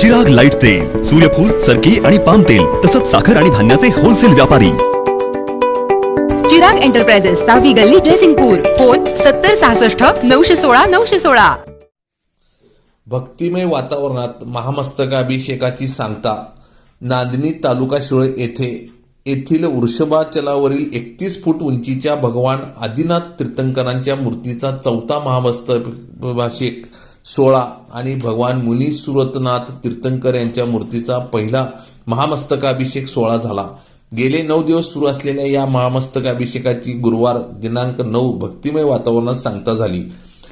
जग लाइट तेल सूर्यफूल सरकी आणि पाम तेल तसंच साखर आणि धान्याचे होलसेल व्यापारी. चिराग एंटरप्राइजेस सहावी गल्ली ड्रेसिंगपूर फोन सत्तर सहासष्ट नऊशे सोळा नऊशे सोळा. भक्तिमय वातावरणात महामस्तकाभिषेकाची सांगता नांदणी तालुका शिरोळ येथे येथील वृषभाचलावरील एकतीस फूट उंचीच्या भगवान आदिनाथ तीर्थंकरांच्या मूर्तीचा चौथा महामस्तकाभिषेक सोळा आणि भगवान मुनी सुरतनाथ तीर्थंकर यांच्या मूर्तीचा पहिला महामस्तकाभिषेक सोहळा झाला. गेले नऊ दिवस सुरू असलेल्या या महामस्तकाभिषेकाची गुरुवार दिनांक नऊ भक्तिमय वातावरणात सांगता झाली.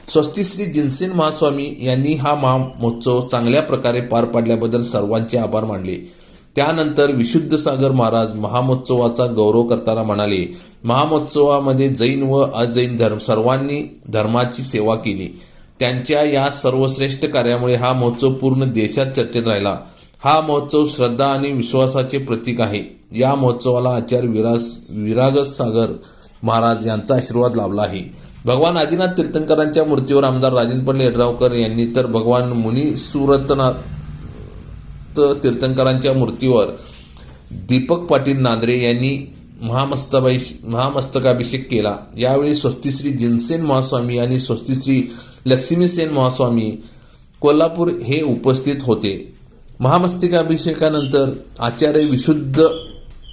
स्वस्ती श्री जिनसेन महास्वामी यांनी हा महामहोत्सव चांगल्या प्रकारे पार पाडल्याबद्दल सर्वांचे आभार मानले. त्यानंतर विशुद्ध सागर महाराज महामहोत्सवाचा गौरव करताना म्हणाले महामहोत्सवामध्ये जैन व अजैन धर्म सर्वांनी धर्माची सेवा केली. त्यांच्या या सर्वश्रेष्ठ कार्यामुळे हा महोत्सव पूर्ण देशात चर्चेत राहिला. हा महोत्सव श्रद्धा आणि विश्वासाचे प्रतीक आहे. या महोत्सवाला आचार्य विरास विरागस सागर महाराज यांचा आशीर्वाद लाभला आहे. भगवान आदिनाथ तीर्थंकरांच्या मूर्तीवर आमदार राजेंद्र पडले यड्रावकर यांनी तर भगवान मुनी सुरतनाथ तीर्थंकरांच्या मूर्तीवर दीपक पाटील नांद्रे यांनी महामस्तकाभिष महामस्तकाभिषेक केला. यावेळी स्वस्तिश्री जिनसेन महास्वामी आणि स्वस्तिश्री लक्ष्मीसेन महास्वामी कोल्हापूर हे उपस्थित होते. महामस्तिकाभिषेकानंतर आचार्य विशुद्ध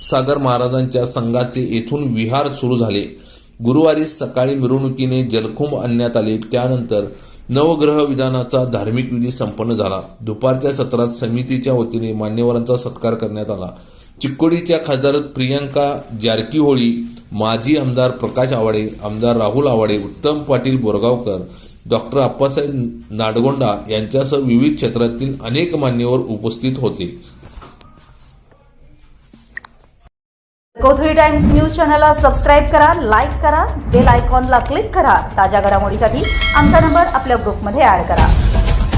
सागर महाराजांच्या संघाचे येथून विहार सुरू झाले. गुरुवारी सकाळी मिरवणुकीने जलकुंभ आणण्यात आले. त्यानंतर नवग्रह विधानाचा धार्मिक विधी संपन्न झाला. दुपारच्या सत्रात समितीच्या वतीने मान्यवरांचा सत्कार करण्यात आला. चिक्कोडीच्या खासदार प्रियंका जारकीहोळी माजी आमदार प्रकाश आवाडे आमदार राहुल आवाडे उत्तम पाटील बोरगावकर डॉक्टर अप्पासाहेब नाडगोंडा यांच्यासह विविध क्षेत्रातील अनेक मान्यवर उपस्थित होते. कोथळी टाइम्स न्यूज चॅनलला सबस्क्राईब करा लाईक करा बेल आयकॉनला क्लिक करा. ताज्या घडामोडीसाठी आमचा नंबर आपल्या ग्रुपमध्ये ऍड करा.